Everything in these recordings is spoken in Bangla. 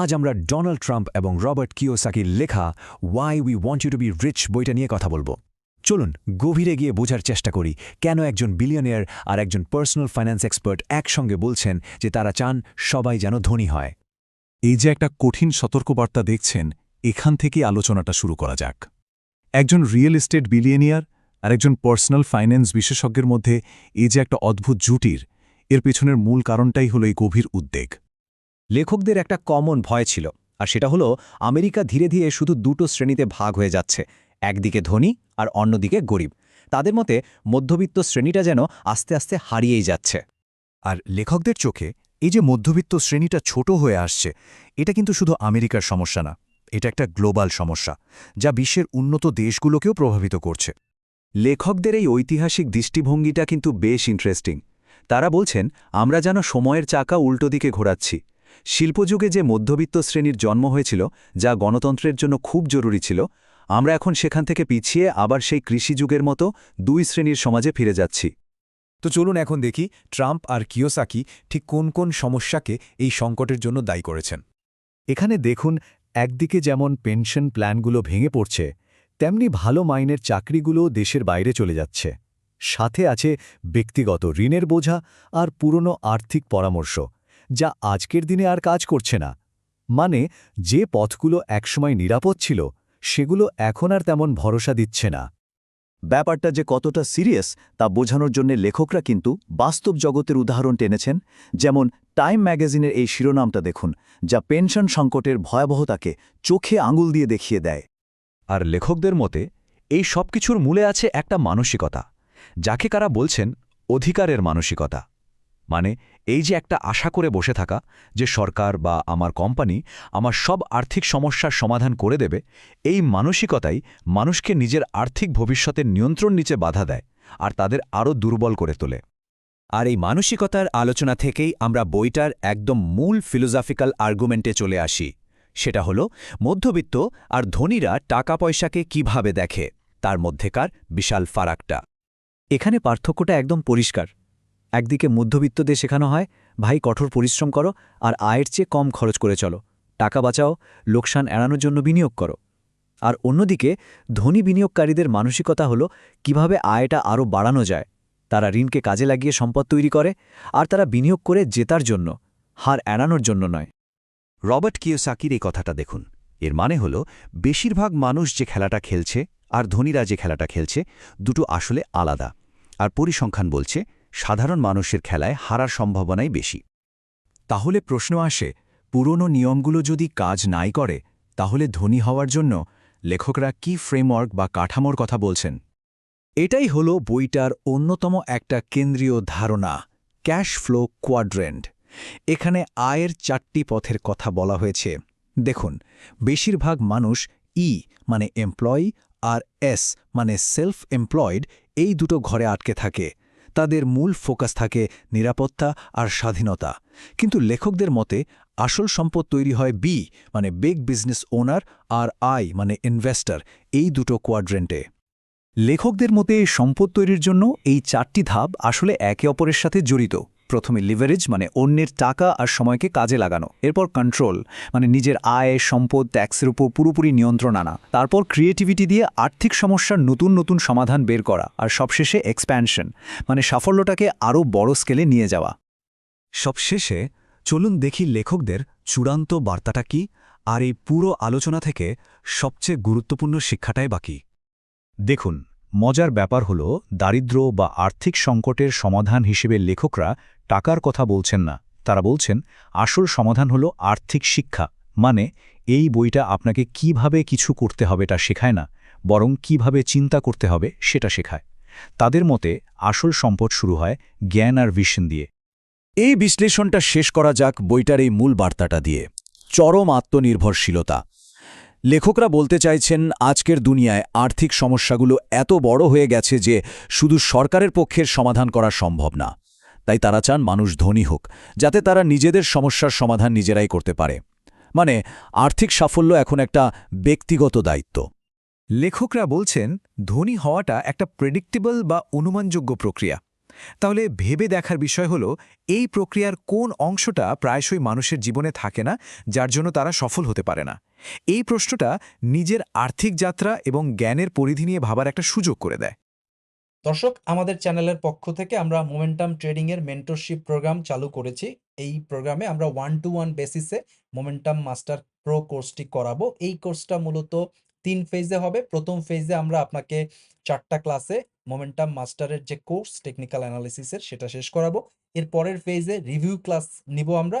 আজ আমরা ডোনাল্ড ট্রাম্প এবং রবার্ট কিওসাকির লেখা why we want you to be rich বইটা নিয়ে কথা বলব। চলুন, গভীরে গিয়ে বোঝার চেষ্টা করি, কেন একজন বিলিয়নিয়ার আর একজন পার্সোনাল ফাইন্যান্স এক্সপার্ট একসঙ্গে বলছেন যে তারা চান সবাই যেন ধনী হয়। এই যে একটা কঠিন সতর্কবার্তা দেখছেন, এখান থেকেই আলোচনাটা শুরু করা যাক। একজন রিয়েল এস্টেট বিলিয়নিয়ার আর একজন পার্সোনাল ফাইন্যান্স বিশেষজ্ঞের মধ্যে এই যে একটা অদ্ভুত জুটির, এর পেছনের মূল কারণটাই হলো এই গভীর উদ্বেগ। লেখকদের একটা কমন ভয় ছিল, আর সেটা হলো আমেরিকা ধীরে ধীরে শুধু দুটো শ্রেণীতে ভাগ হয়ে যাচ্ছে, একদিকে ধনী আর অন্যদিকে গরিব। তাদের মতে মধ্যবিত্ত শ্রেণীটা যেন আস্তে আস্তে হারিয়েই যাচ্ছে। আর লেখকদের চোখে এই যে মধ্যবিত্ত শ্রেণীটা ছোট হয়ে আসছে, এটা কিন্তু শুধু আমেরিকার সমস্যা না, এটা একটা গ্লোবাল সমস্যা, যা বিশ্বের উন্নত দেশগুলোকেও প্রভাবিত করছে। লেখকদের এই ঐতিহাসিক দৃষ্টিভঙ্গিটা কিন্তু বেশ ইন্টারেস্টিং তারা বলছেন, আমরা যেন সময়ের চাকা উল্টো দিকে ঘোরাচ্ছি শিল্পযুগে যে মধ্যবিত্ত শ্রেণির জন্ম হয়েছিল, যা গণতন্ত্রের জন্য খুব জরুরি ছিল, আমরা এখন সেখান থেকে পিছিয়ে আবার সেই কৃষিযুগের মতো দুই শ্রেণির সমাজে ফিরে যাচ্ছি। তো চলুন এখন দেখি ট্রাম্প আর কিওসাকি ঠিক কোন কোন সমস্যাকে এই সংকটের জন্য দায়ী করেছেন। এখানে দেখুন, একদিকে যেমন পেনশন প্ল্যানগুলো ভেঙে পড়ছে, তেমনি ভালো মাইনের চাকরিগুলো দেশের বাইরে চলে যাচ্ছে। সাথে আছে ব্যক্তিগত ঋণের বোঝা আর পুরনো আর্থিক পরামর্শ। যা আজকের দিনে আর কাজ করছে না। মানে যে পথগুলো একসময় নিরাপদ ছিল, সেগুলো এখন আর তেমন ভরসা দিচ্ছে না। ব্যাপারটা যে কতটা সিরিয়াস, তা বোঝানোর জন্য লেখকরা কিন্তু বাস্তব জগতের উদাহরণ টেনেছেন, যেমন টাইম ম্যাগাজিনের এই শিরোনামটা দেখুন, যা পেনশন সংকটের ভয়াবহতাকে চোখে আঙুল দিয়ে দেখিয়ে দেয়। আর লেখকদের মতে, এই সব কিছুর মূলে আছে একটা মানসিকতা, যাকে কারা বলছেন অধিকারের মানসিকতা। মানে এই যে একটা আশা করে বসে থাকা যে সরকার বা আমার কোম্পানি আমার সব আর্থিক সমস্যার সমাধান করে দেবে, এই মানসিকতাই মানুষকে নিজের আর্থিক ভবিষ্যতের নিয়ন্ত্রণ নিচে বাধা দেয় আর তাদের আরও দুর্বল করে তোলে। আর এই মানসিকতার আলোচনা থেকেই আমরা বইটার একদম মূল ফিলোজফিক্যাল আর্গুমেন্টে চলে আসি। সেটা হলো, মধ্যবিত্ত আর ধনীরা টাকা পয়সাকে কীভাবে দেখে, তার মধ্যেকার বিশাল ফারাকটা। এখানে পার্থক্যটা একদম পরিষ্কার। একদিকে মধ্যবিত্তদের শেখানো হয়, ভাই, কঠোর পরিশ্রম করো আর আয়ের চেয়ে কম খরচ করে চলো। টাকা বাঁচাও, লোকসান এড়ানোর জন্য বিনিয়োগ করো। আর অন্যদিকে, ধনী বিনিয়োগকারীদের মানসিকতা হলো কীভাবে আয়টা আরও বাড়ানো যায়। তারা ঋণকে কাজে লাগিয়ে সম্পদ তৈরি করে আর তারা বিনিয়োগ করে জেতার জন্য, হার এড়ানোর জন্য নয়। রবার্ট কিওসাকির এই কথাটা দেখুন। এর মানে হল, বেশিরভাগ মানুষ যে খেলাটা খেলছে আর ধনীরা যে খেলাটা খেলছে, দুটো আসলে আলাদা। আর পরিসংখ্যান বলছে সাধারণ মানুষের খেলায় হারার সম্ভাবনাই বেশি। তাহলে প্রশ্ন আসে, পুরনো নিয়মগুলো যদি কাজ নাই করে, তাহলে ধনী হওয়ার জন্য লেখকরা কি ফ্রেমওয়ার্ক বা কাঠামোর কথা বলছেন? এটাই হল বইটার অন্যতম একটা কেন্দ্রীয় ধারণা, ক্যাশ ফ্লো কোয়াড্রেন্ট। এখানে আয়ের চারটি পথের কথা বলা হয়েছে। দেখুন, বেশিরভাগ মানুষ ই মানে এমপ্লয়ি আর এস মানে সেলফ এমপ্লয়েড এই দুটো ঘরে আটকে থাকে। তাদের মূল ফোকাস থাকে নিরাপত্তা আর স্বাধীনতা। কিন্তু লেখকদের মতে, আসল সম্পদ তৈরি হয় বি মানে বিগ বিজনেস ওনার আর আই মানে ইনভেস্টর এই দুটো কোয়াড্রেন্টে লেখকদের মতে, সম্পদ তৈরির জন্য এই চারটি ধাপ আসলে একে অপরের সাথে জড়িত। প্রথমে লিভারেজ মানে অন্যের টাকা আর সময়কে কাজে লাগানো। এরপর কন্ট্রোল মানে নিজের আয়, সম্পদ ট্যাক্সের উপর পুরোপুরি নিয়ন্ত্রণ আনা। তারপর ক্রিয়েটিভিটি দিয়ে আর্থিক সমস্যার নতুন নতুন সমাধান বের করা আর সবশেষে এক্সপ্যানশন মানে সাফল্যটাকে আরও বড় স্কেলে নিয়ে যাওয়া। সবশেষে চলুন দেখি লেখকদের চূড়ান্ত বার্তাটা কি আর এই পুরো আলোচনা থেকে সবচেয়ে গুরুত্বপূর্ণ শিক্ষাটাই বাকি দেখুন, মজার ব্যাপার হল দারিদ্র্য বা আর্থিক সংকটের সমাধান হিসেবে লেখকরা টাকার কথা বলছেন না। তারা বলছেন, আসল সমাধান হল আর্থিক শিক্ষা। মানে এই বইটা আপনাকে কীভাবে কিছু করতে হবে তা শেখায় না, বরং কীভাবে চিন্তা করতে হবে সেটা শেখায়। তাদের মতে, আসল সম্পদ শুরু হয় জ্ঞান আর ভিশন দিয়ে। এই বিশ্লেষণটা শেষ করা যাক বইটার এই মূল বার্তাটা দিয়ে। চরম আত্মনির্ভরশীলতা। লেখকরা বলতে চাইছেন, আজকের দুনিয়ায় আর্থিক সমস্যাগুলো এত বড় হয়ে গেছে যে, শুধু সরকারের পক্ষের সমাধান করা সম্ভব না। তাই তারা চান মানুষ ধনী হোক, যাতে তারা নিজেদের সমস্যার সমাধান নিজেরাই করতে পারে। মানে আর্থিক সাফল্য এখন একটা ব্যক্তিগত দায়িত্ব। লেখকরা বলছেন, ধনী হওয়াটা একটা প্রেডিক্টেবল বা অনুমানযোগ্য প্রক্রিয়া। তাহলে ভেবে দেখার বিষয় হলো, এই প্রক্রিয়ার কোন অংশটা প্রায়শই মানুষের জীবনে থাকে না, যার জন্য তারা সফল হতে পারে না। এই প্রশ্নটা নিজের আর্থিক যাত্রা এবং জ্ঞানের পরিধি নিয়ে ভাবার একটা সুযোগ করে দেয়। দর্শক, আমাদের চ্যানেলের পক্ষ থেকে আমরা মোমেন্টাম ট্রেডিং এর মেন্টরশিপ প্রোগ্রাম চালু করেছি। এই প্রোগ্রামে আমরা ওয়ান টু ওয়ান বেসিসে মোমেন্টাম মাস্টার প্রো কোর্সটি করাবো। এই কোর্সটা মূলত তিন ফেজে হবে। প্রথম ফেজে আমরা আপনাকে চারটা ক্লাসে মোমেন্টাম মাস্টারের যে কোর্স টেকনিক্যাল অ্যানালিসিসের সেটা শেষ করাবো। এর পরের ফেজে রিভিউ ক্লাস নিব আমরা।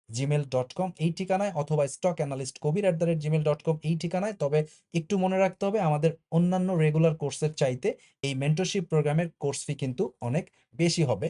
Gmail dot com এই ঠিকানায়, অথবা stock analyst Kabir at the rate Gmail dot com এই ঠিকানায়। তবে একটু মনে রাখতে হবে, আমাদের অন্যান্য রেগুলার কোর্সের চাইতে এই মেন্টরশিপ প্রোগ্রামের কোর্স ফি কিন্তু অনেক বেশি হবে।